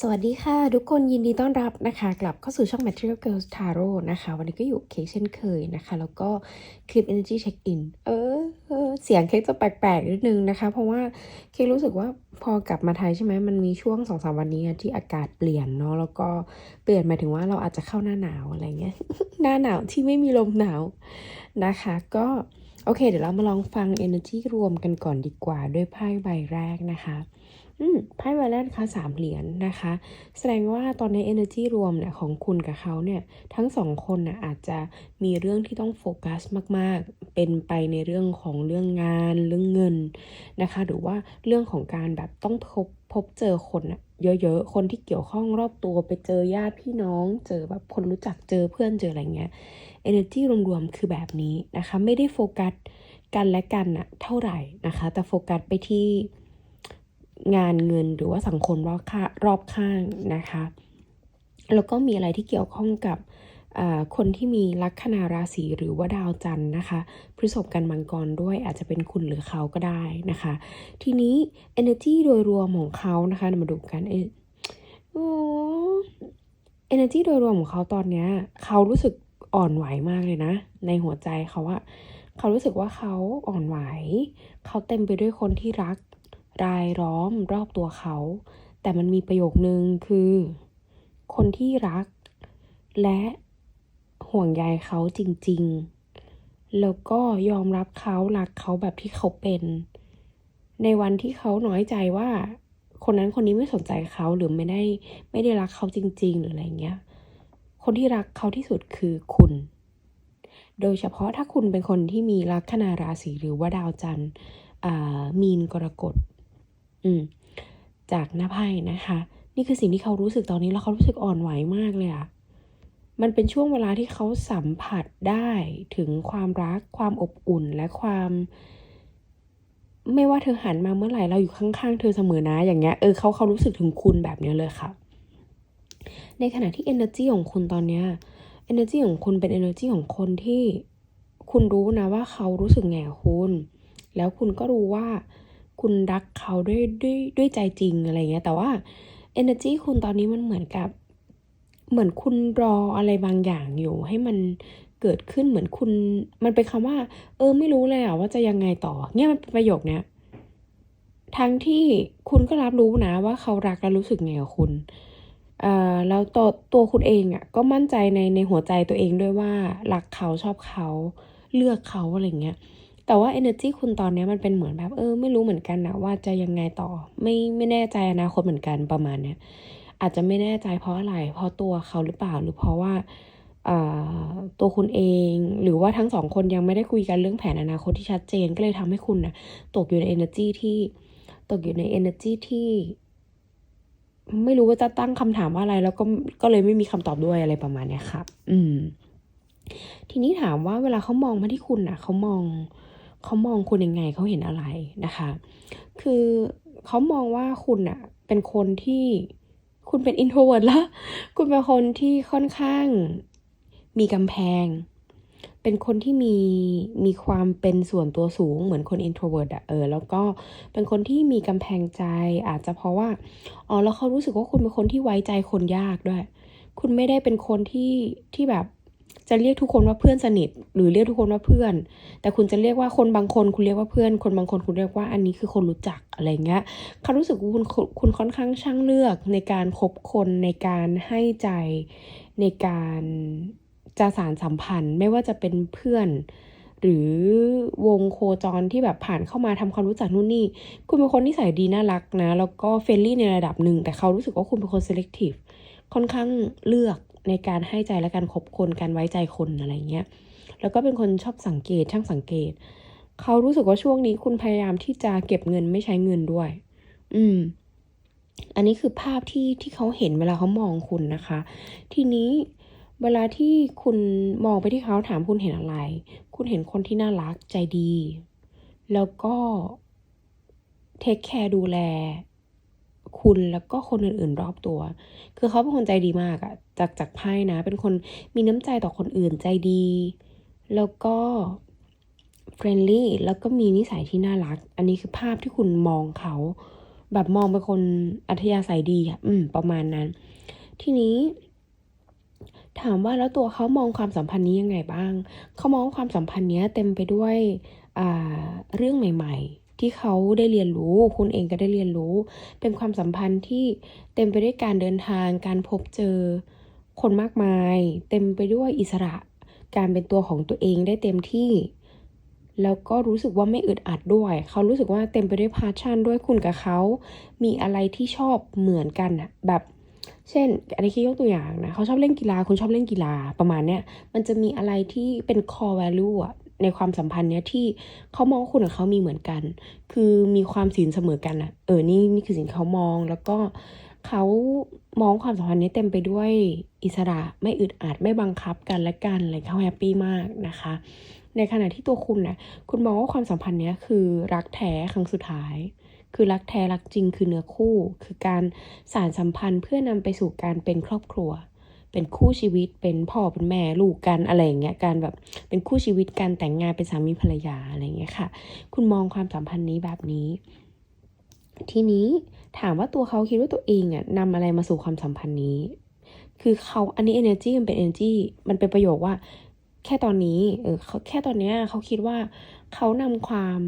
สวัสดีค่ะ ทุกคนยินดีต้อนรับนะคะ กลับเข้าสู่ช่อง Material Girls Tarot นะคะ วันนี้ก็อยู่เค้กเช่นเคยนะคะ แล้วก็คลิป Energy Check In เออเออเสียงเค้กจะแปลกๆนิดนึงนะคะ เพราะว่าเค้กรู้สึกว่าพอกลับมาไทยใช่ไหมมันมีช่วงสองสามวันนี้ที่อากาศเปลี่ยนเนาะแล้วก็เปลี่ยนหมายถึงว่าเราอาจจะเข้าหน้าหนาวอะไรเงี้ยหน้าหนาวที่ไม่มีลมหนาวนะคะ ก็โอเค เดี๋ยวเรามาลองฟัง Energy รวมกันก่อนดีกว่าด้วยไพ่ใบแรกนะคะ อืมไพ่ใบแรกนะคะสามเหรียญนะคะ แสดงว่าตอนนี้ energy รวมเนี่ยของคุณกับเขาเนี่ย ทั้งสองคนน่ะอาจจะมีเรื่องที่ต้องโฟกัสมาก ๆ เป็นไปในเรื่องของเรื่องงานเรื่องเงินนะคะ หรือว่าเรื่องของการแบบต้องพบพบเจอคนอะเยอะๆ คนที่เกี่ยวข้องรอบตัวไปเจอญาติพี่น้อง เจอแบบคนรู้จักเจอเพื่อนเจออะไรเงี้ย energy รวมๆ คือแบบนี้นะคะ ไม่ได้โฟกัสกันและกันอะเท่าไหร่นะคะ แต่โฟกัสไปที่ งานเงินหรือว่าสังคมรอบข้ารอบข้างนะคะ แล้วก็มีอะไรที่เกี่ยวข้องกับคนที่มีลัคนาราศีหรือว่าดาวจันทร์นะคะพฤษภกันมังกรด้วยอาจจะเป็นคุณหรือเขาก็ได้นะคะ ทีนี้ energy โดยรวมของเขานะคะมาดูกันโอ้ energy โดยรวมของเขาตอนนี้เขารู้สึกอ่อนไหวมากเลยนะ ในหัวใจเขาอะเขารู้สึกว่าเขาอ่อนไหว เขาเต็มไปด้วยคนที่รัก รายล้อมรอบตัวเขา แต่มันมีประโยคนึงคือ คนที่รัก และห่วงใยเขาจริง ๆ แล้วก็ยอมรับเขารักเขาแบบที่เขาเป็น ในวันที่เขาน้อยใจว่า คนนั้นคนนี้ไม่สนใจเขาหรือไม่ได้ไม่ได้รักเขาจริง ๆ หรืออะไรเงี้ย คนที่รักเขาที่สุดคือคุณโดยเฉพาะถ้าคุณเป็นคนที่มีลัคนาราศีหรือว่าดาวจันทร์มีนกรกฎ อืมจากหน้าไพ่นะคะ นี่คือสิ่งที่เขารู้สึกตอนนี้แล้วเขารู้สึกอ่อนไหวมากเลยอะมันเป็นช่วงเวลาที่เขาสัมผัสได้ถึงความรัก ความอบอุ่นและความ ไม่ว่าเธอหันมาเมื่อไหร่เราอยู่ข้างๆ เธอเสมอนะอย่างเงี้ยเออเขาเขารู้สึกถึงคุณแบบนี้เลยค่ะ ในขณะที่ energy ของคุณตอนเนี้ย energy ของคุณเป็น energy ของคนที่คุณรู้นะว่าเขารู้สึกไงคุณ แล้วคุณก็รู้ว่า คุณรักเขาด้วยด้วยด้วยใจจริงอะไรเงี้ย แต่ว่า energy คุณตอนนี้มันเหมือนกับ เหมือนคุณรออะไรบางอย่างอยู่ ให้มันเกิดขึ้นเหมือนคุณ มันเป็นคำว่า เออ ไม่รู้เลยอะว่าจะยังไงต่อ เนี่ยมันเป็นประโยคเนี้ยทั้งที่คุณก็รับรู้นะว่าเขารักและรู้สึกไงกับคุณเอ่อแล้วตัวตัวคุณเองอะ่ะก็มั่นใจในในหัวใจตัวเองด้วยว่ารักเขาชอบเขาเลือกเขาอะไรเงี้ย แต่ว่า energy คุณตอนนี้มันเป็นเหมือนแบบเออไม่รู้เหมือนกันนะว่าจะยังไงต่อ ไม่ไม่แน่ใจอนาคตเหมือนกันประมาณเนี้ยอาจจะไม่แน่ใจเพราะอะไร เพราะตัวเขาหรือเปล่าหรือเพราะว่าตัวคุณเองหรือว่าทั้งสองคนยังไม่ได้คุยกันเรื่องแผนอนาคตที่ชัดเจนก็เลยทำให้คุณนะตกอยู่ใน energy ที่ตกอยู่ใน energy ที่ไม่รู้ว่าจะตั้งคำถามว่าอะไร แล้วก็ก็เลยไม่มีคำตอบด้วยอะไรประมาณนี้ครับ อืม ทีนี้ถามว่าเวลาเขามองมาที่คุณน่ะ เขามอง เขามองคุณยังไงเขาเห็นอะไรนะคะ คือเขามองว่าคุณอะเป็นคนที่คุณเป็นอินโทรเวิร์ดละคุณเป็นคนที่ค่อนข้างมีกำแพง เป็นคนที่มีมีความเป็นส่วนตัวสูงเหมือนคนอินโทรเวิร์ดอะเออ แล้วก็เป็นคนที่มีกำแพงใจ อาจจะเพราะว่า อ๋อ แล้วเขารู้สึกว่าคุณเป็นคนที่ไว้ใจคนยากด้วย คุณไม่ได้เป็นคนที่ที่แบบ จะเรียกทุกคนว่าเพื่อนสนิท หรือเรียกทุกคนว่าเพื่อน แต่คุณจะเรียกว่าคนบางคนคุณเรียกว่าเพื่อน คนบางคนคุณเรียกว่าอันนี้คือคนรู้จักอะไรเงี้ยเขารู้สึกว่าคุณคุณค่อนข้างช่างเลือกในการคบคนในการให้ใจในการจะสารสัมพันธ์ ไม่ว่าจะเป็นเพื่อนหรือวงโคจรที่แบบผ่านเข้ามาทำความรู้จักนู่นนี่ คุณเป็นคนที่ใส่ดีน่ารักนะ แล้วก็เฟรนลี่ในระดับหนึ่ง แต่เขารู้สึกว่าคุณเป็นคน selective ค่อนข้างเลือก ในการให้ใจและการคบคนการไว้ใจคนอะไรเงี้ย แล้วก็เป็นคนชอบสังเกตช่างสังเกต เขารู้สึกว่าช่วงนี้คุณพยายามที่จะเก็บเงินไม่ใช้เงินด้วย อืม อันนี้คือภาพที่ที่เขาเห็นเวลาเขามองคุณนะคะ ทีนี้เวลาที่คุณมองไปที่เขาถามคุณเห็นอะไร คุณเห็นคนที่น่ารักใจดี แล้วก็เทคแคร์ดูแล คุณแล้วก็คนอื่นๆรอบตัว คือเขาเป็นคนใจดีมากอะจากจากไพ่นะ เป็นคนมีน้ำใจต่อคนอื่นใจดี แล้วก็เฟรนลี่แล้วก็มีนิสัยที่น่ารัก อันนี้คือภาพที่คุณมองเขา แบบมองเป็นคนอัธยาศัยดีอะอืม ประมาณนั้น ทีนี้ ถามว่าแล้วตัวเขามองความสัมพันธ์นี้ยังไงบ้าง เขามองความสัมพันธ์เนี้ยเต็มไปด้วยเรื่องใหม่ ๆ ที่เขาได้เรียนรู้ คุณเองก็ได้เรียนรู้ เป็นความสัมพันธ์ที่เต็มไปด้วยการเดินทาง การพบเจอ คนมากมาย เต็มไปด้วยอิสระ การเป็นตัวของตัวเองได้เต็มที่ แล้วก็รู้สึกว่าไม่อึดอัดด้วย เขารู้สึกว่าเต็มไปด้วยพาชั่นด้วยคุณกับเขา มีอะไรที่ชอบเหมือนกันอะแบบเช่น อันนี้แค่ยกตัวอย่างนะ เขาชอบเล่นกีฬา คุณชอบเล่นกีฬาประมาณเนี้ย มันจะมีอะไรที่เป็น core value อะ ในความสัมพันธ์เนี้ยที่เขามองคุณกับเขามีเหมือนกัน คือมีความสินเสมอกันอะเออนี่นี่คือสิ่งเขามองแล้วก็เขามองความสัมพันธ์นี้เต็มไปด้วยอิสระไม่อึดอัดไม่บังคับกันและกันอะไรเขาแฮปปี้มากนะคะ ในขณะที่ตัวคุณนะคุณมองว่าความสัมพันธ์เนี้ยคือรักแท้ครั้งสุดท้าย คือรักแท้รักจริงคือเนื้อคู่ คือการสารสัมพันธ์เพื่อนำไปสู่การเป็นครอบครัว เป็นคู่ชีวิตเป็นพ่อเป็นแม่ลูกกันอะไรอย่างเงี้ยการแบบเป็นคู่ชีวิตการแต่งงานเป็นสามีภรรยาอะไรอย่างเงี้ยค่ะ คุณมองความสัมพันธ์นี้แบบนี้ ทีนี้ถามว่าตัวเขาคิดว่าตัวเองอะนำอะไรมาสู่ความสัมพันธ์นี้ คือเขาอันนี้ energy มันเป็น energy มันเป็นประโยคว่า แค่ตอนนี้เออแค่ตอนเนี้ยเขาคิดว่า เขานำความ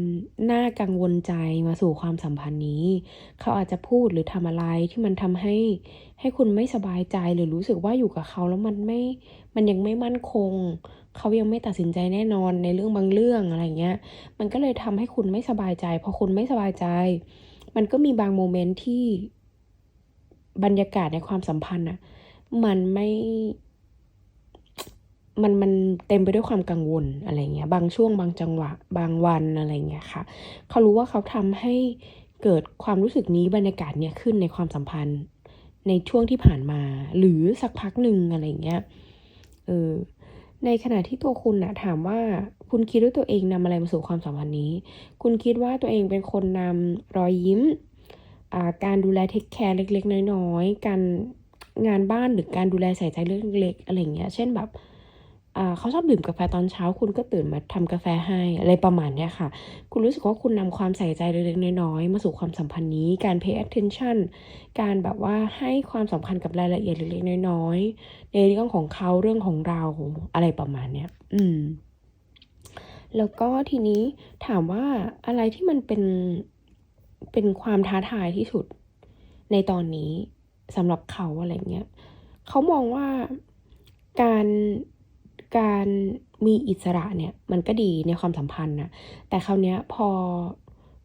น่ากังวลใจมาสู่ความสัมพันธ์นี้ เขาอาจจะพูดหรือทำอะไรที่มันทำให้ให้คุณไม่สบายใจหรือรู้สึกว่าอยู่กับเขาแล้วมันไม่ มันยังไม่มั่นคง เขายังไม่ตัดสินใจแน่นอนในเรื่องบางเรื่องอะไรเงี้ย มันก็เลยทำให้คุณไม่สบายใจพอคุณไม่สบายใจ มันก็มีบางโมเมนต์ที่บรรยากาศในความสัมพันธ์อะมันไม่ มันมันเต็มไปด้วยความกังวลอะไรเงี้ยบางช่วงบางจังหวะบางวันอะไรเงี้ยค่ะ เขารู้ว่าเขาทำให้เกิดความรู้สึกนี้บรรยากาศเนี้ยขึ้นในความสัมพันธ์ ในช่วงที่ผ่านมา หรือสักพักหนึ่งอะไรเงี้ยเออในขณะที่ตัวคุณนะถามว่าคุณคิดว่าตัวเองนำอะไรมาสู่ความสัมพันธ์นี้ คุณคิดว่าตัวเองเป็นคนนำรอยยิ้มอ่าการดูแลเทคแคร์เล็ก ๆ น้อยๆการงานบ้านหรือการดูแลใส่ใจเรื่องเล็กๆอะไรเงี้ย เช่นแบบ เขาชอบดื่มกาแฟตอนเช้า คุณก็ตื่นมาทำกาแฟให้อะไรประมาณเนี้ยค่ะ คุณรู้สึกว่าคุณนำความใส่ใจเล็กๆน้อยๆมาสู่ความสัมพันธ์นี้การ pay attention การแบบว่าให้ความสำคัญกับรายละเอียดเล็กๆน้อยๆในเรื่องของเขาเรื่องของเราอะไรประมาณเนี้ยอืม แล้วก็ทีนี้ถามว่าอะไรที่มันเป็นเป็นความท้าทายที่สุดในตอนนี้สำหรับเขาอะไรเงี้ยเขามองว่าการ การมีอิสระเนี่ยมันก็ดีในความสัมพันธ์นะแต่คราวเนี้ยพอ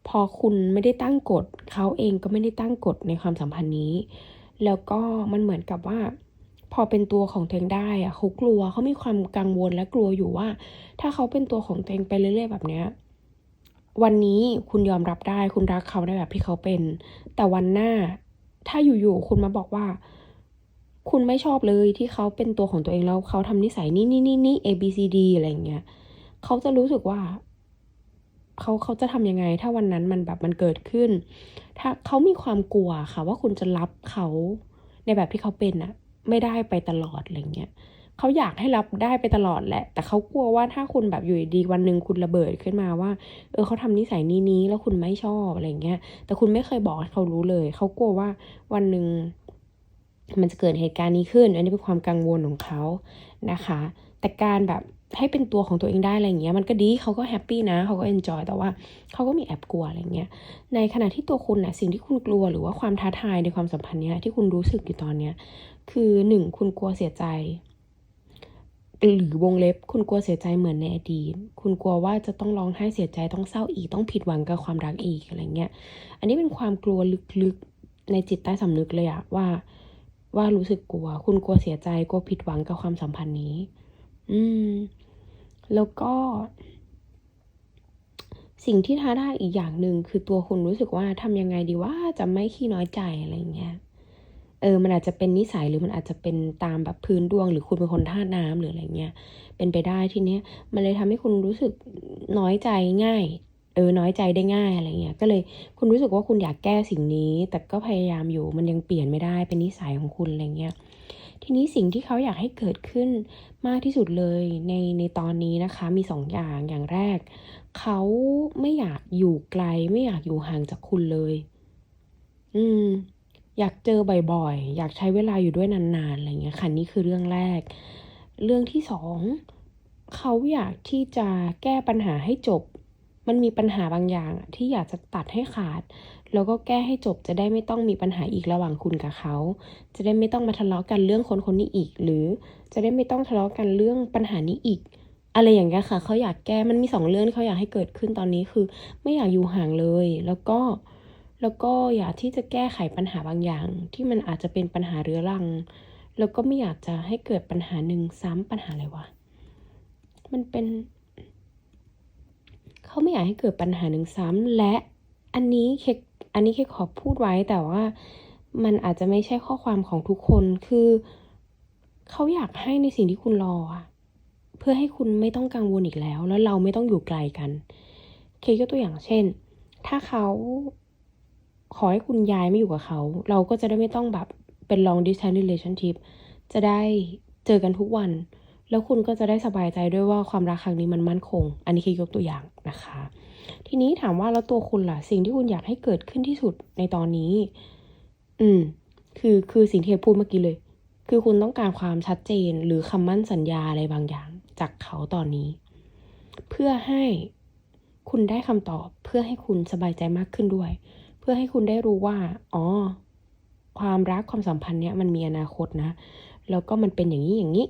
พอคุณไม่ได้ตั้งกฎเขาเองก็ไม่ได้ตั้งกฎในความสัมพันธ์นี้ แล้วก็มันเหมือนกับว่า พอเป็นตัวของตัวเองได้อะเขากลัวเขามีความกังวลและกลัวอยู่ว่า ถ้าเขาเป็นตัวของตัวเองไปเรื่อย ๆ แบบเนี้ยวันนี้คุณยอมรับได้คุณรักเขาได้แบบที่เขาเป็น แต่วันหน้า ถ้าอยู่ๆคุณมาบอกว่า คุณไม่ชอบเลยที่เขาเป็นตัวของตัวเองแล้วเขาทำนิสัยนี่นี่นี่นี่ A B C D อะไรเงี้ยเขาจะรู้สึกว่าเขาเขาจะทำยังไง ถ้าวันนั้นมันแบบมันเกิดขึ้น ถ้าเขามีความกลัวค่ะ ว่าคุณจะรับเขาในแบบที่เขาเป็นอะไม่ได้ไปตลอดอะไรเงี้ยเขาอยากให้รับได้ไปตลอดแหละ แต่เขากลัวว่าถ้าคุณแบบอยู่ดีวันหนึ่งคุณระเบิดขึ้นมาว่า เออเขาทำนิสัยนี้นี้แล้วคุณไม่ชอบอะไรเงี้ย แต่คุณไม่เคยบอกให้เขารู้เลย เขากลัวว่าวันหนึ่ง มันจะเกิดเหตุการณ์นี้ขึ้น อันนี้เป็นความกังวลของเขานะคะ แต่การแบบให้เป็นตัวของตัวเองได้อะไรเงี้ย มันก็ดีเขาก็แฮปปี้นะเขาก็เอนจอยแต่ว่าเขาก็มีแอบกลัวอะไรเงี้ย ในขณะที่ตัวคุณนะ่ะสิ่งที่คุณกลัวหรือว่าความท้าทายในความสัมพันธ์เนี้ยที่คุณรู้สึกอยู่ตอนเนี้ย คือหนึ่งคุณกลัวเสียใจหรือวงเล็บคุณกลัวเสียใจเหมือนในอดีต คุณกลัวว่าจะต้องร้องไห้เสียใจต้องเศร้าอีกต้องผิดหวังกับความรักอีกอะไรเงี้ย อันนี้เป็นความกลัวลึกๆในจิตใต้สำนึกเลยอะว่า ว่ารู้สึกกลัว คุณกลัวเสียใจกลัวผิดหวังกับความสัมพันธ์นี้ อืม แล้วก็ สิ่งที่ท้าทายอีกอย่างหนึ่งคือตัวคุณรู้สึกว่าทำยังไงดีว่าจะไม่ขี้น้อยใจอะไรเงี้ย เออ มันอาจจะเป็นนิสัยหรือมันอาจจะเป็นตามแบบพื้นดวง หรือคุณเป็นคนธาตุน้ำหรืออะไรเงี้ย เป็นไปได้ทีเนี้ย มันเลยทำให้คุณรู้สึกน้อยใจง่าย เออน้อยใจได้ง่ายอะไรเงี้ยก็เลยคุณรู้สึกว่าคุณอยากแก้สิ่งนี้ แต่ก็พยายามอยู่มันยังเปลี่ยนไม่ได้เป็นนิสัยของคุณอะไรเงี้ยทีนี้สิ่งที่เขาอยากให้เกิดขึ้นมากที่สุดเลยในในตอนนี้นะคะ มีสองอย่างอย่างแรก เขาไม่อยากอยู่ไกล ไม่อยากอยู่ห่างจากคุณเลย อืม อยากเจอบ่อยๆ อยากใช้เวลาอยู่ด้วยนานๆอะไรเงี้ยค่ะนี่คือเรื่องแรก เรื่องที่สองเขาอยากที่จะแก้ปัญหาให้จบ มันมีปัญหาบางอย่างที่อยากจะตัดให้ขาด แล้วก็แก้ให้จบจะได้ไม่ต้องมีปัญหาอีกระหว่างคุณกับเขา จะได้ไม่ต้องมาทะเลาะกันเรื่องคนคนนี้อีก หรือจะได้ไม่ต้องทะเลาะกันเรื่องปัญหานี้อีก อะไรอย่างเงี้ยค่ะ เขาอยากแก้มันมีสองเรื่องที่เขาอยากให้เกิดขึ้นตอนนี้คือ ไม่อยากอยู่ห่างเลย แล้วก็แล้วก็อยากที่จะแก้ไขปัญหาบางอย่าง ที่มันอาจจะเป็นปัญหาเรื้อรัง แล้วก็ไม่อยากจะให้เกิดปัญหาหนึ่งซ้ำปัญหาอะไรวะมันเป็น เขาไม่อยากให้เกิดปัญหาหนึ่งซ้ำและอันนี้เคอันนี้เคขอพูดไว้แต่ว่ามันอาจจะไม่ใช่ข้อความของทุกคนคือเขาอยากให้ในสิ่งที่คุณรอเพื่อให้คุณไม่ต้องกังวลอีกแล้ว แล้วเราไม่ต้องอยู่ไกลกัน เคยกตัวอย่างเช่น ถ้าเขาขอให้คุณย้ายไม่อยู่กับเขา เราก็จะได้ไม่ต้องแบบเป็น long distance relationship จะได้เจอกันทุกวัน แล้วคุณก็จะได้สบายใจด้วยว่าความรักครั้งนี้มันมั่นคง อันนี้คือยกตัวอย่างนะคะ ทีนี้ถามว่าแล้วตัวคุณล่ะ สิ่งที่คุณอยากให้เกิดขึ้นที่สุดในตอนนี้ อืม คือคือสิ่งที่พูดเมื่อกี้เลย คือคุณต้องการความชัดเจนหรือคำมั่นสัญญาอะไรบางอย่าง จากเขาตอนนี้ เพื่อให้คุณได้คำตอบเพื่อให้คุณสบายใจมากขึ้นด้วย เพื่อให้คุณได้รู้ว่า อ๋อ ความรักความสัมพันธ์เนี้ยมันมีอนาคตนะ แล้วก็มันเป็นอย่างนี้อย่างนี้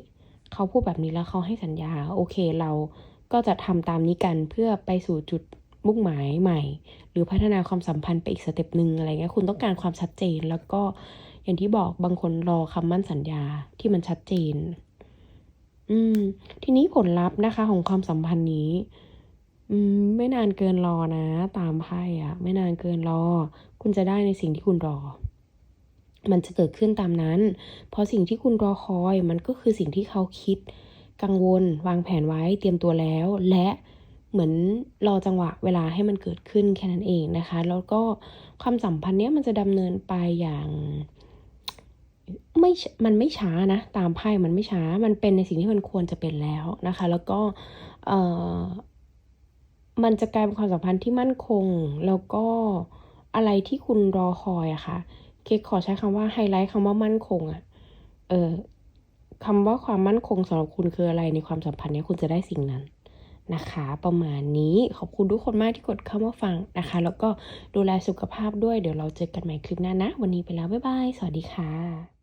เขาพูดแบบนี้แล้วเขาให้สัญญา โอเคเราก็จะทำตามนี้กันเพื่อไปสู่จุดมุ่งหมายใหม่ หรือพัฒนาความสัมพันธ์ไปอีกสเต็ปหนึ่งอะไรเงี้ยคุณต้องการความชัดเจน แล้วก็อย่างที่บอกบางคนรอคำมั่นสัญญาที่มันชัดเจน อืม ทีนี้ผลลัพธ์นะคะ ของความสัมพันธ์นี้ อืม ไม่นานเกินรอนะ ตามไพ่อะไม่นานเกินรอ คุณจะได้ในสิ่งที่คุณรอ มันจะเกิดขึ้นตามนั้น เพราะสิ่งที่คุณรอคอยมันก็คือสิ่งที่เขาคิด กังวล วางแผนไว้ เตรียมตัวแล้ว และเหมือนรอจังหวะเวลาให้มันเกิดขึ้นแค่นั้นเองนะคะ แล้วก็ความสัมพันธ์เนี้ยมันจะดำเนินไปอย่างไม่ มันไม่ช้านะ ตามไพ่ มันไม่ช้า มันเป็นในสิ่งที่มันควรจะเป็นแล้วนะคะ แล้วก็เอ่อมันจะกลายเป็นความสัมพันธ์ที่มั่นคง แล้วก็อะไรที่คุณรอคอยอะค่ะ เคกขอใช้คำว่าไฮไลท์คำว่ามั่นคงอะเออคำว่าความมั่นคงสำหรับคุณคืออะไรในความสัมพันธ์นี้คุณจะได้สิ่งนั้นนะคะ ประมาณนี้ขอบคุณทุกคนมากที่กดเข้ามาฟังนะคะ แล้วก็ดูแลสุขภาพด้วยเดี๋ยวเราเจอกันใหม่คลิปหน้านะ วันนี้ไปแล้ว บ๊ายบาย สวัสดีค่ะ